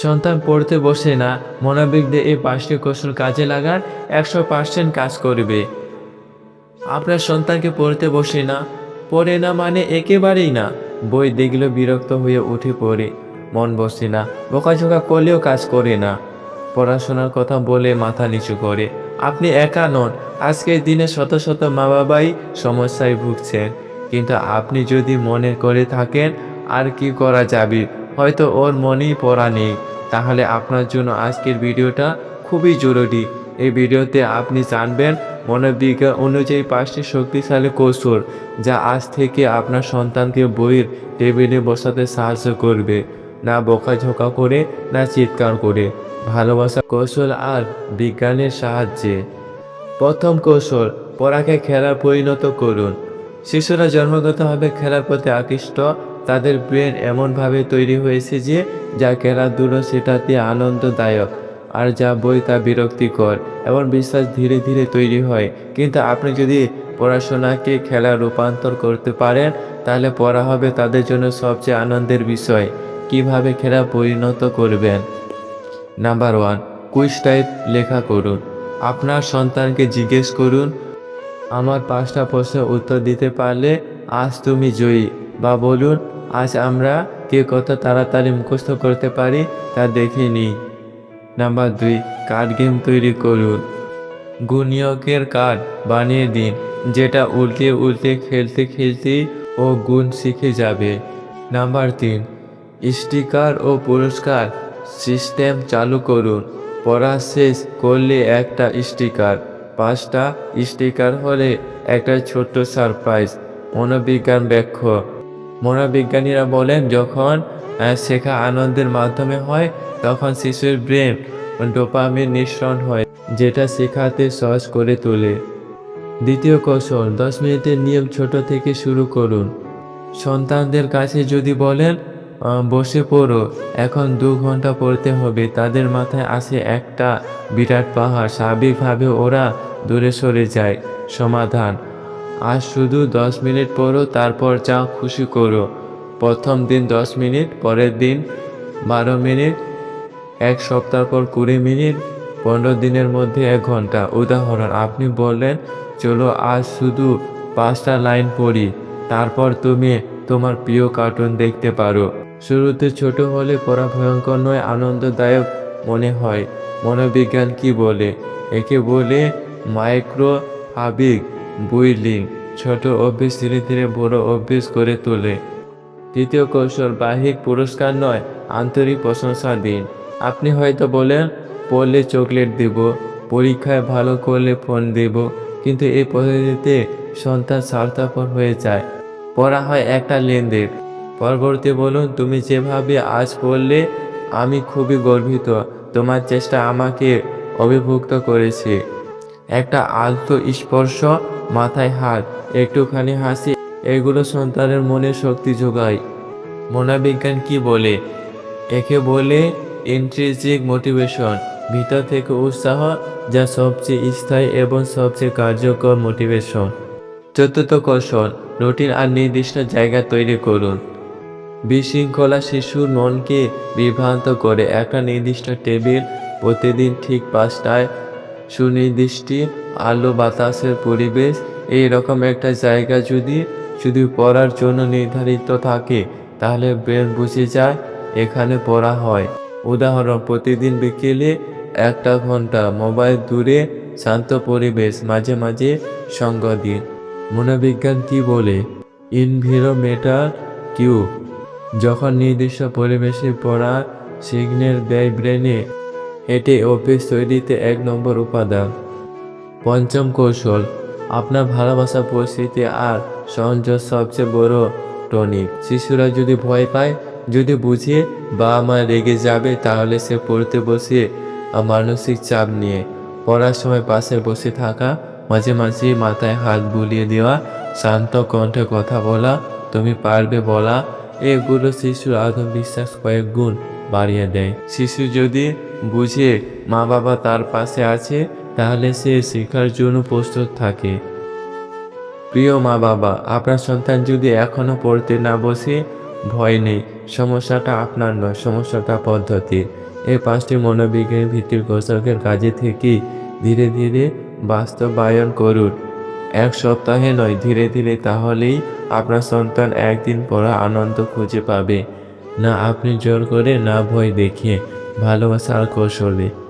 সন্তান পড়তে বসে না, মনোবিক দিয়ে এই পাঁচটি কৌশল কাজে লাগান, একশো পার্সেন্ট কাজ করবে। আপনার সন্তানকে পড়তে বসে না, পড়ে না মানে একেবারেই না। বই দেখলে বিরক্ত হয়ে উঠে পড়ে, মন বসে না, বোকাঝোকা করলেও কাজ করে না। পড়াশোনার কথা বলে মাথা নিচু করে, আপনি একা নন, আজকের দিনে শত শত মা বাবাই সমস্যায় ভুগছেন। কিন্তু আপনি যদি মনে করে থাকেন, আর কি করা যাবে? হয়তো ওর মনেই পড়া নেই। তাহলে আপনার জন্য আজকের ভিডিওটা খুবই জরুরি। এই ভিডিওতে আপনি জানবেন মনোবিজ্ঞান অনুযায়ী পাঁচটি শক্তিশালী কৌশল যা আজ থেকে আপনার সন্তানকে বইয়ের টেবিলে বসাতে সাহায্য করবে। না বকাঝোকা করে, না চিৎকার করে। ভালোবাসা কৌশল আর বিজ্ঞানের সাহায্যে। প্রথম কৌশল, পড়াকে খেলার পরিণত করুন। শিশুরা জন্মগতভাবে খেলার প্রতি আকৃষ্ট তাদের ব্রেন এমনভাবে তৈরি হয়েছে যে, যা খেলাধুলো সেটাতে আনন্দদায়ক আর যা বই তা বিরক্তিকর এবং বিশ্বাস ধীরে ধীরে তৈরি হয়। কিন্তু আপনি যদি পড়াশোনাকে খেলা রূপান্তর করতে পারেন, তাহলে পড়া হবে তাদের জন্য সবচেয়ে আনন্দের বিষয়। কীভাবে খেলা পরিণত করবেন? নাম্বার ওয়ান, কুইজ টাইপ লেখা করুন। আপনার সন্তানকে জিজ্ঞেস করুন, আমার পাঁচটা প্রশ্নের উত্তর দিতে পারলে আজ তুমি জয়ী? বা বলুন আজ আমরা কে কত তাড়াতাড়ি মুখস্থ করতে পারি তা দেখে নিই। নাম্বার দুই কার্ড গেম তৈরি করুন। গুণিয়কের কার্ড বানিয়ে দিন, যেটা উল্টে উল্টে খেলতে খেলতে ও গুণ শিখে যাবে। নাম্বার তিন স্টিকার ও পুরস্কার সিস্টেম চালু করুন। পড়া শেষ করলে একটা স্টিকার পাঁচটা স্টিকার হলে একটা ছোট্ট সারপ্রাইজ মনোবিজ্ঞান ব্যাখ্যা। মনোবিজ্ঞানীরা বলেন, যখন শেখা আনন্দের মাধ্যমে হয়, তখন শিশুর ব্রেন ডোপামিন নিঃসরণ হয়, যেটা শেখাতে সহজ করে তোলে। দ্বিতীয় কৌশল, দশ মিনিটের নিয়ম ছোট থেকে শুরু করুন। সন্তানদের কাছে যদি বলেন বসে পড়ো, এখন দু ঘণ্টা পড়তে হবে। তাদের মাথায় আসে একটা বিরাট পাহাড়। স্বাভাবিকভাবে ওরা দূরে সরে যায়। সমাধান আজ শুধু দশ মিনিট পড়ো, তারপর যা খুশি করো। প্রথম দিন দশ মিনিট, পরের দিন বারো মিনিট, এক সপ্তাহ পর কুড়ি মিনিট, পনেরো দিনের মধ্যে এক ঘণ্টা। উদাহরণ, আপনি বললেন, চলো আজ শুধু পাঁচটা লাইন পড়ি, তারপর তুমি তোমার প্রিয় কার্টুন দেখতে পারো। শুরুতে ছোট হলে পড়া ভয়ঙ্কর নয়, আনন্দদায়ক মনে হয়। মনোবিজ্ঞান কি বলে? একে বলে মাইক্রো আবেগ বুইলিং, ছোট অভ্যেস ধীরে ধীরে বড় অভ্যেস করে তোলে। তৃতীয় কৌশল, বাহ্যিক পুরস্কার নয়, আন্তরিক প্রশংসা দিন। আপনি হয়তো বলেন, পড়লে চকলেট দেব, পরীক্ষায় ভালো করলে ফোন দেব। কিন্তু এই পদ্ধতিতে সন্তান স্বার্থপর হয়ে যায়। পড়া হয় একটা লেনদেন। পরবর্তী বলুন, তুমি যেভাবে আজ পড়লে, আমি খুবই গর্বিত। তোমার চেষ্টা আমাকে অভিভুক্ত করেছে। একটা আলতো স্পর্শ মাথায় হাত, একটুখানি হাসি, এগুলো সন্তানের মনে শক্তি যোগায়। মনোবিজ্ঞান কি বলে? একে বলে ইন্ট্রিজিক মোটিভেশন ভিতর থেকে উৎসাহ, যা সবচেয়ে স্থায়ী এবং সবচেয়ে কার্যকর মোটিভেশন চতুর্থ কৌশল, রুটিন আর নির্দিষ্ট জায়গা তৈরি করুন। বিশৃঙ্খলা শিশুর মনকে বিভ্রান্ত করে। একটা নির্দিষ্ট টেবিল প্রতিদিন ঠিক পাঁচটায় সুনির্দিষ্ট আলো, বাতাসের পরিবেশ এই রকম একটা জায়গা যদি শুধু পড়ার জন্য নির্ধারিত থাকে, তাহলে ব্রেন বুঝে যায়, এখানে পড়া হয়। উদাহরণ, প্রতিদিন বিকেলে একটা ঘণ্টা মোবাইল দূরে, শান্ত পরিবেশ, মাঝে মাঝে সঙ্গ দিন। মনোবিজ্ঞান কি বলে? Environmental cue. যখন নির্দিষ্ট পরিবেশে পড়া সিগন্যাল দেয় ব্রেনে, এটি অফিস তৈরিতে এক নম্বর উপাদান। পঞ্চম কৌশল, আপনার ভালোবাসা পরিস্থিতি আর সংযোগ সবচেয়ে বড় টনিক। শিশুরা যদি ভয় পায়, যদি বুঝে বাবা মা রেগে যাবে, তাহলে সে পড়তে বসে মানসিক চাপ নিয়ে, পড়ার সময় পাশে বসে থাকা, মাঝে মাঝে মাথায় হাত বুলিয়ে দেওয়া, শান্ত কণ্ঠে কথা বলা, তুমি পারবে বলা, এগুলো শিশুর আত্মবিশ্বাস কয়েক গুণ বাড়িয়ে দেয়। শিশু যদি বুঝে মা বাবা তার পাশে আছে তাহলে সে শেখার জন্য প্রস্তুত থাকে। প্রিয় মা বাবা, আপনার সন্তান যদি এখনও পড়তে না বসে, ভয় নেই। সমস্যাটা আপনার নয়, সমস্যাটা পদ্ধতির। এই পাঁচটি মনোবিজ্ঞান ভিত্তিক কৌশলকে কাজে থেকে ধীরে ধীরে বাস্তবায়ন করুন। এক সপ্তাহে নয়, ধীরে ধীরে তাহলেই আপনার সন্তান একদিন পড়া আনন্দ খুঁজে পাবে। না আপনি জোর করে, না ভয় দেখিয়ে ভালোবাসার কৌশলে।